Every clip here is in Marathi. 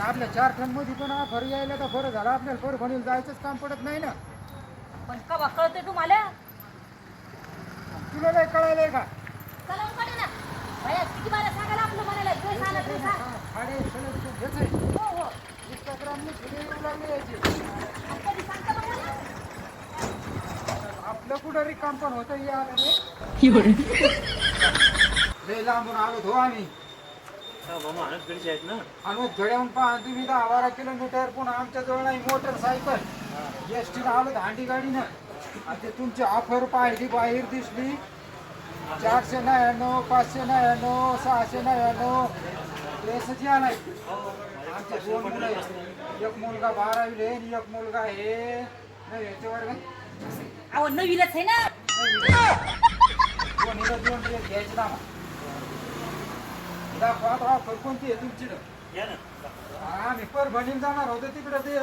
अरे आपल्या चार टनमध्ये पण ऑफर यायला तर बरं झालं. आपल्याला परभणीला जायचंच काम पडत नाही ना. पण कवा कळतंय तुम्हाला? तुला नाही कळालंय का? चला उकडे ना. भैया किती बारा सांगायला आपलं म्हणायला आणा आण सगळं आहे. हो हो. इंस्टाग्रामने व्हिडिओ येऊ लागले याचे. आणि कधी सांगता बघा ना आपलं कुठं रिकाम पण होतं या रे लय लांबून आलो हो आम्ही. आणि घड्याहून पहा तुम्ही दहा बारा किलोमीटर पुन्हा आमच्या जवळ नाही मोटरसायकल. एस टीनं आलो दांडी गाडीनं. आणि ते तुमची ऑफर पाहिली बाहेर दिसली. चारशे नव्याण्णव पाचशे नव्याण्णव सहाशे नव्याण्णव. ड्रेसच आलाय आमचे दोन मुलं आहेत. एक मुलगा बारावीला आहे आणि एक मुलगा आहे नाही याच्या वर्गात अहो नवीनच आहे ना. दोन्हीला दोन ड्रेस घ्यायचे ना दाखवा ऑफर कोणती आहे तुमची आम्ही परभणीला जाणार होतो तिकडे ते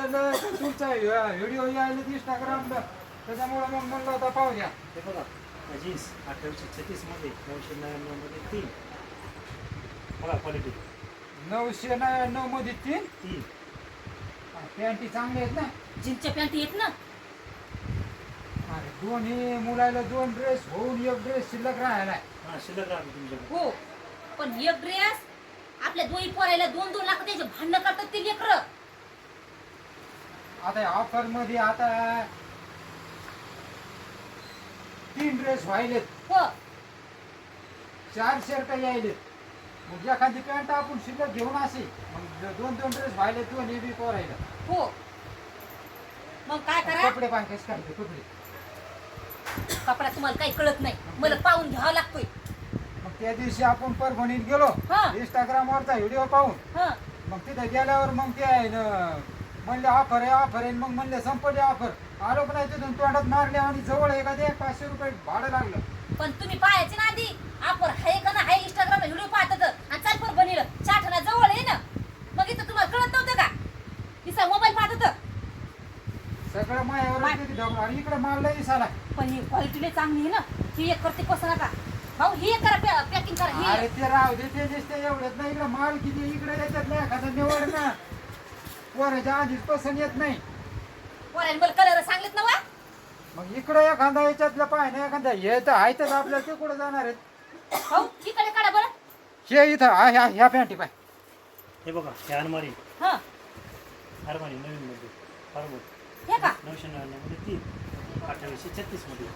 तुमचा व्हिडिओ यायला इंस्टाग्रामला त्याच्यामुळे मग म्हणलं होता पाहूया. हे बघा जीन्स अठराशे छत्तीसमध्ये नऊशे नव्याण्णवमध्ये तीन. बघा क्वालिटी नऊशे नव्याण्णवमध्ये तीन. तीन पॅन्टी चांगले आहेत ना? जीन्सच्या पॅन्ट येत ना? अरे दोन्ही मुलाला दोन ड्रेस होऊन एक ड्रेस शिल्लक राहायला हा शिल्लक राहतो तुमच्याकडे. हो. पण एक ड्रेस आपल्या दोन्ही पोरायला दोन दोन लाख त्याचे भांडणं करतात ते लेकरं. आता ऑफरमध्ये आता तीन ड्रेस व्हायलेत. हो. चार शर्ट यायलेत. मग एखादी पॅन्ट आपण शिल्लक घेऊन असे मग दोन दोन ड्रेस व्हायले दोन बी पोरायला. हो. मग काय करा? कपडे पाहिजे काय कपडे कपडा तुम्हाला काही कळत नाही. मला पाहून घ्यावा लागतोय. त्या दिवशी आपण परभणीत गेलो. हा. इंस्टाग्रामवरचा व्हिडिओ पाहून. हा. मग तिथे गेल्यावर मग ते आहे न, म्हणले ऑफर आहे ऑफर आहे. मग म्हणले संपले ऑफर आलो पण नाही तिथून तोंडात मारले आणि जवळ आहे का ते पाचशे रुपये भाडं लागलं. पण तुम्ही पाहायचे ना आधी. आपण हाय का ना हाय इंस्टाग्राम व्हिडिओ पाहतात. आणि चाल पर बनील चाठणा जवळ आहे ना. मग इथं तुम्हाला कळत नव्हतं का? तिचा मोबाईल पाहतात. सगळं मायावर. आणि इकडे मारलं दिसाला पण ही क्वालिटी लई चांगली आहे ना. ही एक करते कसं नका भाऊ ही एक करा पॅकिंग करा अरे ही ते राहू दे ते दिसते एवढ्यात नाही इकडे. माल किती इकडे याच्यात नाही एखादा निवड ना. पोराच्या आधीच पसंत येत नाही. पोरांनी मला कलर सांगलेत ना वा. मग इकडे एखादा याच्यातलं पाय ना एखादा हे तर आहे तर आपल्याला ते कुठं जाणार आहेत? भाऊ इकडे काढा बरं. हे इथं हा- ह्या ह्या पॅन्टी पाय. हे बघा हे अनमारी हा. नवीन मध्ये बरोबर हे का? नऊशे नव्याण्णवमध्ये तीन. अठ्ठावीसशे छत्तीसमध्ये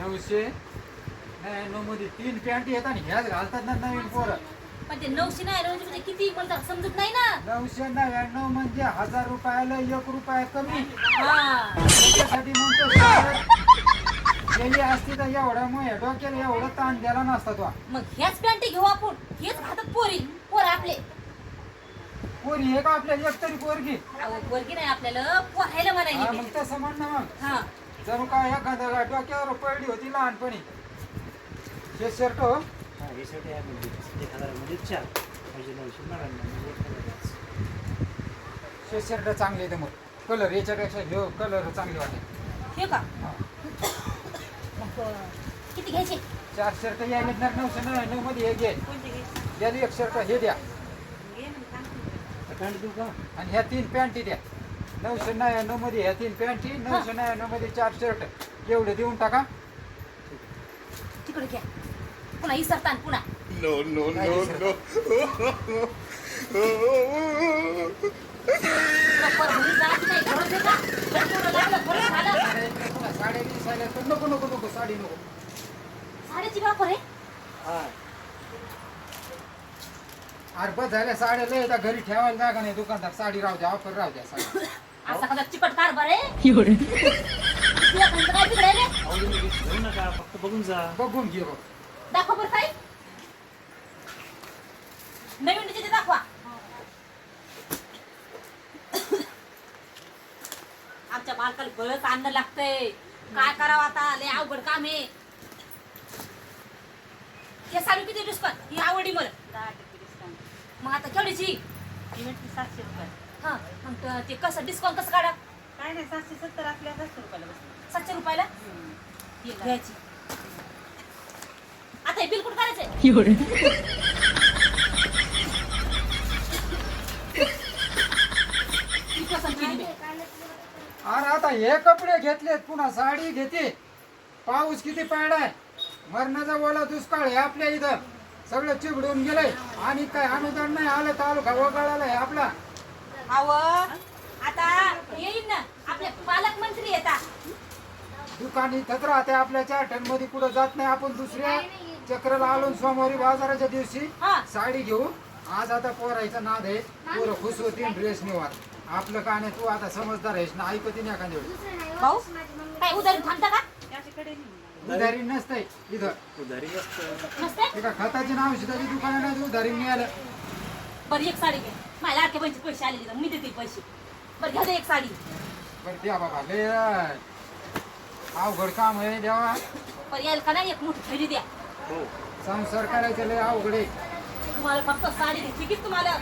नऊशे नव्याण्णवमध्ये तीन पॅन्टी येतात आणि ह्याच घालतात ना नवीन पोरं. पण ते नऊशे नाही म्हणजे म्हणजे किती मला तर समजत नाही ना. नऊशे नव्याण्णव म्हणजे हजार रुपयाला एक रुपया कमी. हा. त्याच्यासाठी म्हणतो सर, गेली असती तर एवढं मग डोक्याला एवढं ताण द्यायला नसता तो. मग ह्याच पॅन्टी घेऊ आपण. हेच घातात पोरी पोर आपले. पोरी हे का आपल्याला एक तरी पोरगी. अहो पोरगी नाही आपल्याला पोहायला हा, म्हणायची मग तसं म्हणणं मग. हा. जणू काय एखाद्या डोक्यावर पडली होती लहानपणी हे शर्ट हो? हा हे शर्ट आहे म्हणजे एक हजारामध्ये चार म्हणजे नऊशे नव्याण्णव म्हणजे एक हजार हे शर्ट चांगले येते मग. कलर याच्यापेक्षा ह्यो कलर चांगले वाटते हे का? हा. किती घ्यायचे? चार शर्ट यायले ना नऊशे नव्याण्णवमध्ये हे घे. याला एक शर्ट हे द्या. पॅन्ट देऊ का? आणि ह्या तीन पॅन्टी द्या. नऊशे नव्याण्णवमध्ये ह्या तीन पॅन्टी नऊशे नव्याण्णवमध्ये चार शर्ट एवढे देऊन टाका. तिकडे घ्या. पुन्हा इसरतान पुन्हा. अरे, पुन्हा साड्या दिसायला तर नको नको नको साडी नको. साडेची आहे? हा अरे बस झाल्या साड्या लय येतात घरी ठेवायला जागा नाही दुकानदार साडी राहू द्या ऑफर राहू द्या साडी. असा कसा चिकट कारभार आहे? काय आवडीने नका फक्त बघून जा. बघून घे बघ दाखवा बरं ताई नवीन डिझाईन दाखवा. आमच्या मालकाला बळच आणणं लागतंय. काय करावं आता? लय अवघड काम आहे. हे साडी किती डिस्काउंट ही आवडी मला. दहा टक्के डिस्काउंट मग आता केवढीची? सातशे रुपये. हा मग त- ते कसं डिस्काउंट कसं काढा? काय नाही सातशे सत्तर आपल्या सातशे रुपयाला बसते. सातशे रुपयाला? घ्यायची. आता हे बिल कुठं करायचंय आता हे कपडे घेतलेत पुन्हा साडी घेते. पाऊस किती पडलाय? मरणाचा ओला दुष्काळ आहे आपल्या इथं. सगळं चिबडून गेलंय. आणि काय अनुदान नाही आलं तालुका वगळाला आहे आपला. अव आता येईल ना. आपले पालकमंत्री येतात दुकान इथंच राहते आपल्या चारमध्ये. कुठं जात नाही आपण दुसऱ्या चक्राला आलो सोमवारी बाजाराच्या दिवशी. हा. साडी घेऊन. आज आता पोरायचा नाद आहे. पोरं खुश होती ड्रेस निवार आपलं काय नाही तू आता समजदार आहेस ना ऐकती नाही एखाद्या वेळी भाऊ काय थांबता का? नाही. उधारी नसतंय इथं. उधारी नसते एका खताची नाव औषधाची दुकानं नाही उधारी मिळालं. बरं एक साडी घे. माझ्या लाडके बहिणीचे पैसे आले तिथं मी देते पैसे. बरं घ्या एक साडी. बरं द्या बाबा लय अवघड काम आहे देवा. बरं यायला का नाही एक मोठी थैली द्या. हो संसार करायचं लय अवघड आहे. तुम्हाला फक्त साडी घेतली की तुम्हाला?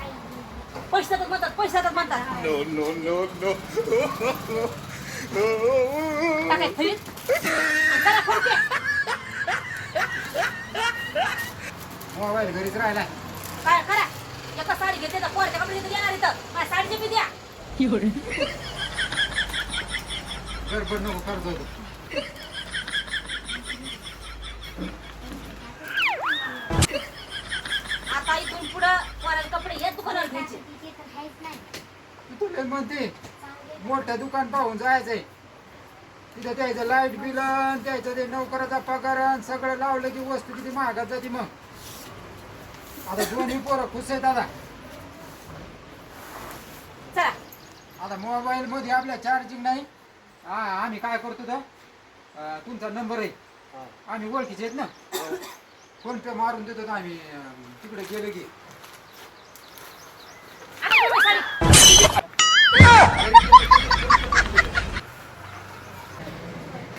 पैसे देतात म्हणतात पैसे देतात म्हणतात. No, no, no, no. टाकाय आणि करा फोन पे. मोबाईल घरीच राहिलाय काय करा. एका साडी घेते तर पोरच्या कपडे इथं येणार इथं. माझ्या साडीचे बी द्या. गडबड नको करतो तू. आता इथून पुढं पोराला कपडे या दुकानावर घ्यायचे. तू लय म्हणते मोठं दुकान पाहून जायचंय. तिथं द्यायचं लाइट बिल द्यायचं ते नोकराचा पगार अन सगळं लावलं की वस्तू किती महागात जाते मग. आता दोन्ही पोरं खुश आहेत दादा चला. आता मोबाईल मध्ये आपल्या चार्जिंग नाही. हा आम्ही काय करतो तर अं, तुमचा नंबर आहे. हा. आम्ही ओळखीचे आहेत ना. फोन पे मारून देतो ना आम्ही अं, तिकडे गेलो की आता तुम्ही साडी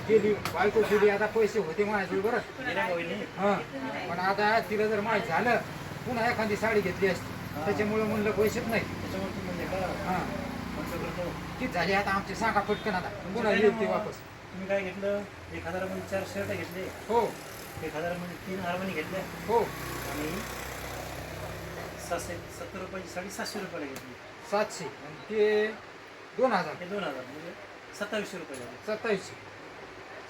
गेली. बायको गेली. आता पैसे होते माझ्याजवळ बरं? हा. पण आता तिला जर माहीत झालं पुन्हा एखादी साडी घेतली असती. त्याच्यामुळे म्हणलं पैसेच नाही. त्याच्यामुळे तुम्ही का हा. किती झाली आता आमची? सांगा पटकन आता. पुन्हा येईल ते वापस. तुम्ही काय घेतलं? एक हजारामध्ये चार शर्ट घेतले. हो. एक हजारामध्ये तीन हारमोनी घेतल्या हो. आणि सातशे सत्तर रुपयाची साडी सातशे रुपयाला घेतली. सातशे. आणि ते दोन हजार. हे दोन हजार म्हणजे सत्तावीसशे रुपये झाले. सत्तावीसशे.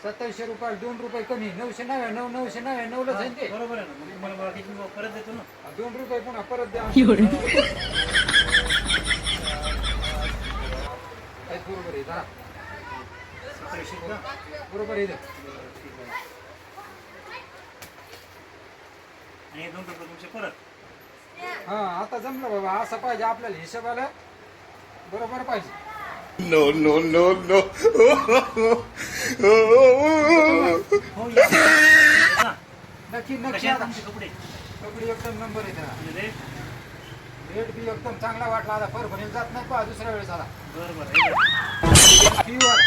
सत्तावीसशे रुपयाला दोन रुपये कमी नऊशे नव्याण्णव नऊशे नव्याण्णवला जाईल ते. हा, बरोबर आहे ना. मग तुम्हाला बाकीची मी परत देतो ना. दोन रुपये पुन्हा परत द्या. काहीच बरोबर आहे जरा सत्तावीसशे का? बरोबर आहे इथं. बरं, ठीक आहे. आणि हे दोन रुपये तुमचे परत. हा आता जमलं बाबा. असं पाहिजे आपल्याला हिशोबाला. बरोबर पाहिजे. No, no, no, no. हो या हा, नक्की नक्की. आहेत आता तुमचे कपडे कपडे एकदम नंबर आहे त्याला. म्हणजे रेट रेट बी एकदम चांगला वाटला आता. परभणीला जात नाही पहा दुसऱ्या वेळेस आला. बरं बरं. हे बघ. प्युअर